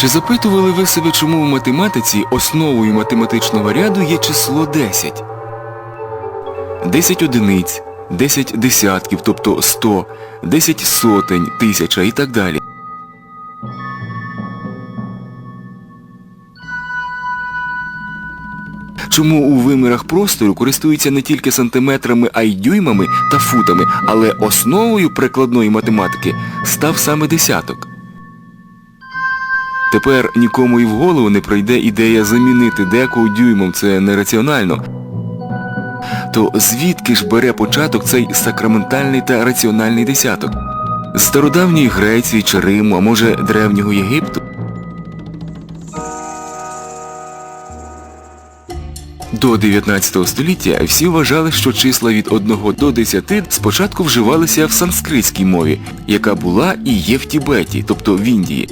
Чи запитували ви себе, чому в математиці основою математичного ряду є число 10? 10 одиниць, 10 десятків, тобто 100, 10 сотень, тисяча і так далі. Чому у вимірах простору користуються не тільки сантиметрами, а й дюймами та футами, але основою прикладної математики став саме десяток? Тепер нікому і в голову не прийде ідея замінити деку дюймом, це нераціонально. То звідки ж бере початок цей сакраментальний та раціональний десяток? З стародавньої Греції чи Риму, а може древнього Єгипту? До 19 століття всі вважали, що числа від 1 до 10 спочатку вживалися в санскритській мові, яка була і є в Тібеті, тобто в Індії.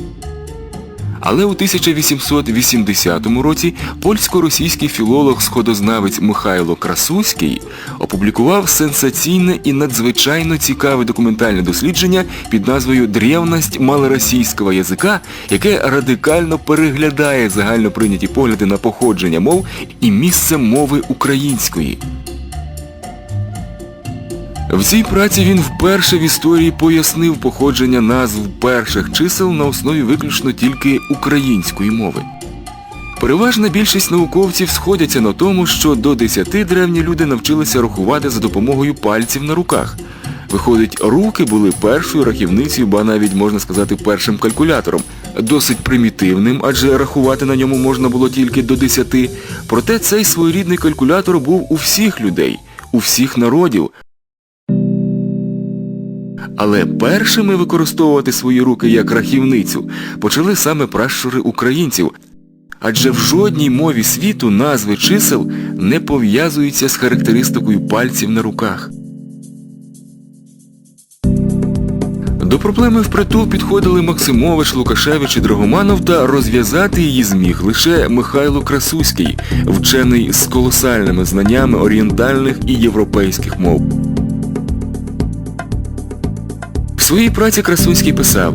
Але у 1880 році польсько-російський філолог-сходознавець Михайло Красуський опублікував сенсаційне і надзвичайно цікаве документальне дослідження під назвою «Древність малоросійського язика», яке радикально переглядає загально прийняті погляди на походження мов і місце мови української. В цій праці він вперше в історії пояснив походження назв перших чисел на основі виключно тільки української мови. Переважна більшість науковців сходяться на тому, що до 10 древні люди навчилися рахувати за допомогою пальців на руках. Виходить, руки були першою рахівницею, ба навіть можна сказати першим калькулятором. Досить примітивним, адже рахувати на ньому можна було тільки до 10. Проте цей своєрідний калькулятор був у всіх людей, у всіх народів, але першими використовувати свої руки як рахівницю почали саме пращури українців, адже в жодній мові світу назви чисел не пов'язуються з характеристикою пальців на руках. До проблеми впритул підходили Максимович, Лукашевич і Драгоманов, та розв'язати її зміг лише Михайло Красуський, вчений з колосальними знаннями орієнтальних і європейських мов. В своей праці Красунский писал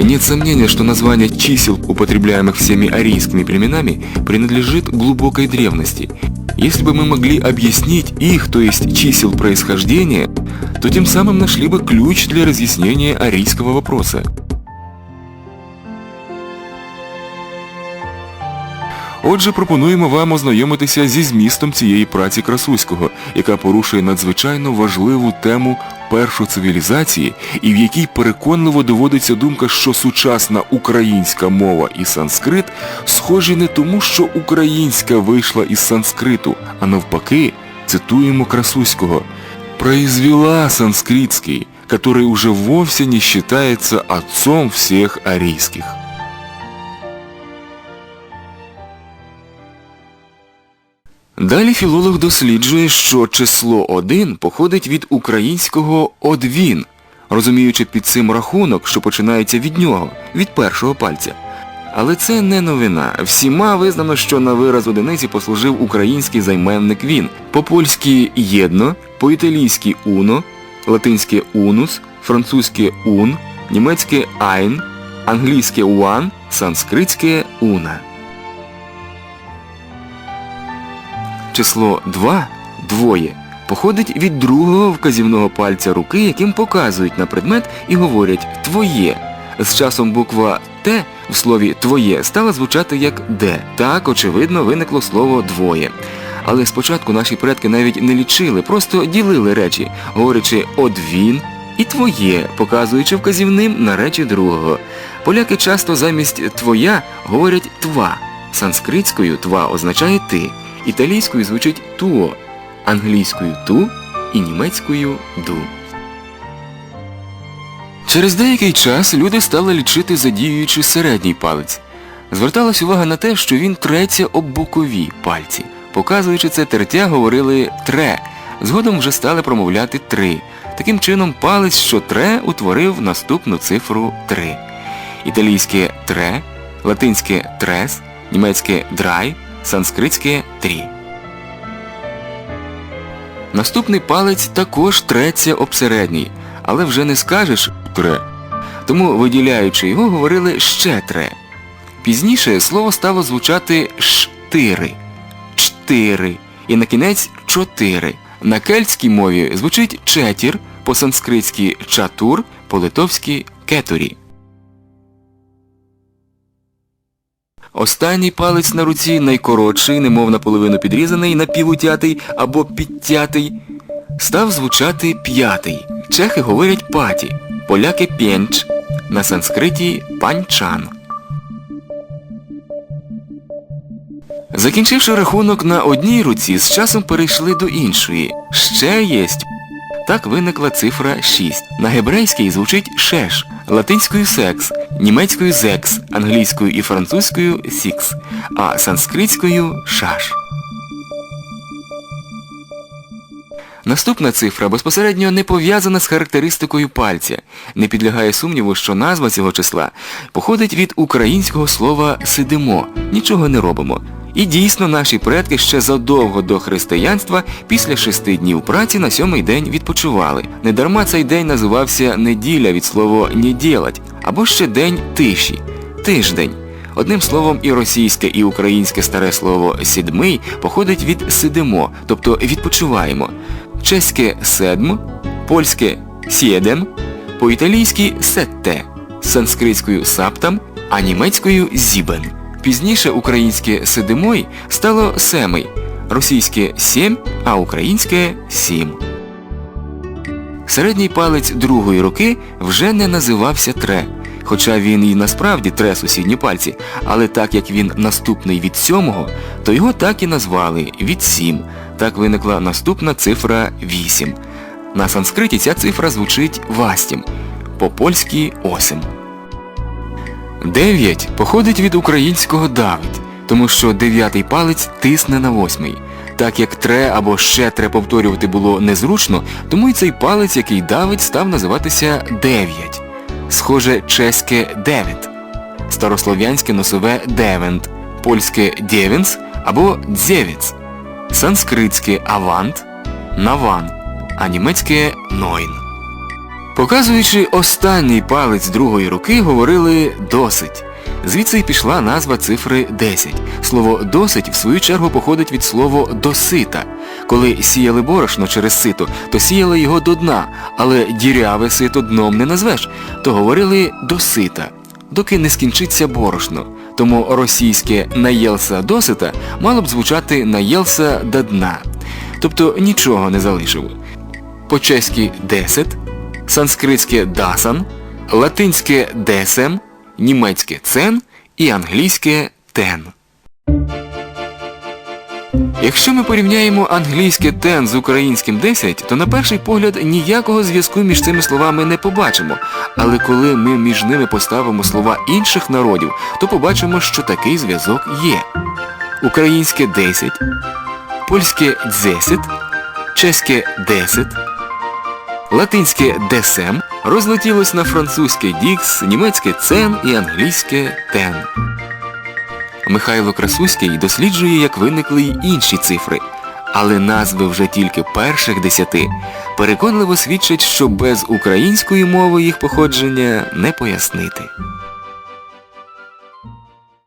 «Нет сомнения, что название чисел, употребляемых всеми арийскими племенами, принадлежит глубокой древности. Если бы мы могли объяснить их, то есть чисел происхождения, то тем самым нашли бы ключ для разъяснения арийского вопроса». Отже, пропонуємо вам ознайомитися зі змістом цієї праці Красуського, яка порушує надзвичайно важливу тему першоцивілізації і в якій переконливо доводиться думка, що сучасна українська мова і санскрит схожі не тому, що українська вийшла із санскриту, а навпаки, цитуємо Красуського, «произвела санскритский, который уже вовсе не считается отцом всех арийских». Далі філолог досліджує, що число 1 походить від українського «одвін», розуміючи під цим рахунок, що починається від нього, від першого пальця. Але це не новина. Всіма визнано, що на вираз одиниці послужив український займенник він. По-польськи «єдно», по-італійськи «уно», латинське «унус», французьке «ун», німецьке «айн», англійське «one», санскритське «уна». Число 2 двоє походить від другого вказівного пальця руки, яким показують на предмет і говорять «твоє». З часом буква Т в слові «твоє» стала звучати як «де». Так, очевидно, виникло слово «двоє». Але спочатку наші предки навіть не лічили, просто ділили речі, говорячи «одвін» і «твоє», показуючи вказівним на речі другого. Поляки часто замість «твоя» говорять «тва». Санскритською «тва» означає «ти». Італійською звучить туо, англійською ту і німецькою ду. Через деякий час люди стали лічити задіюючи середній палець. Зверталась увага на те, що він треться об бокові пальці. Показуючи це тертя, говорили тре. Згодом вже стали промовляти три. Таким чином, палець, що тре, утворив наступну цифру три. Італійське тре, латинське трес, німецьке драй, санскритське трі. Наступний палець також треться об середній, але вже не скажеш тре. Тому, виділяючи його, говорили ще тре. Пізніше слово стало звучати штири, чтири і на кінець чотири. На кельтській мові звучить четір, по-санскритськи чатур, по-литовськи кетурі. Останній палець на руці найкоротший, немов наполовину підрізаний, напівутятий або підтятий, став звучати п'ятий. Чехи говорять паті, поляки п'єнч, на санскриті панчан. Закінчивши рахунок на одній руці, з часом перейшли до іншої. Ще єсть. Так виникла цифра 6. На гебрейській звучить шеш, латинською секс, німецькою зекс, англійською і французькою сікс, а санскритською шаш. Наступна цифра безпосередньо не пов'язана з характеристикою пальця. Не підлягає сумніву, що назва цього числа походить від українського слова сидимо, нічого не робимо. І дійсно наші предки ще задовго до християнства після шести днів праці на сьомий день відпочивали. Недарма цей день називався неділя від слова «не ділать» або ще день тиші, тиждень. Одним словом, і російське, і українське старе слово «сідмий» походить від «сидимо», тобто відпочиваємо. Чеське «седм», польське «сєдем», по-італійськи «сетте», санскритською «саптам», а німецькою «зібен». Пізніше українське «сидимой» стало «семий», російське «сєм», а українське «сім». Середній палець другої руки вже не називався тре, хоча він і насправді тре сусідні пальці, але так як він наступний від сьомого, то його так і назвали від сім. Так виникла наступна цифра 8. На санскриті ця цифра звучить вастім, по-польськи осім. Дев'ять походить від українського давить, тому що дев'ятий палець тисне на восьмий. Так як тре або ще тре повторювати було незручно, тому й цей палець, який давить, став називатися дев'ять. Схоже чеське дев'ять, старослов'янське носове девент, польське дєвенс або дзєвіц, санскритське авант, наван, а німецьке нойн. Показуючи останній палець другої руки, говорили «досить». Звідси й пішла назва цифри 10. Слово «досить» в свою чергу походить від слова «досита». Коли сіяли борошно через сито, то сіяли його до дна, але діряве сито дном не назвеш, то говорили «досита», доки не скінчиться борошно. Тому російське «наєлса досита» мало б звучати «наєлса до дна». Тобто нічого не залишив. По-чеськи «десет», санскритське дасан, латинське десем, німецьке цен і англійське тен. Якщо ми порівняємо англійське тен з українським 10, то на перший погляд ніякого зв'язку між цими словами не побачимо. Але коли ми між ними поставимо слова інших народів, то побачимо, що такий зв'язок є. Українське 10, польське дзесет, чеське десет, Латинське десем розлетілось на французьке дікс, німецьке цен і англійське тен. Михайло Красуський досліджує, як виникли й інші цифри, але назви вже тільки перших десяти переконливо свідчать, що без української мови їх походження не пояснити.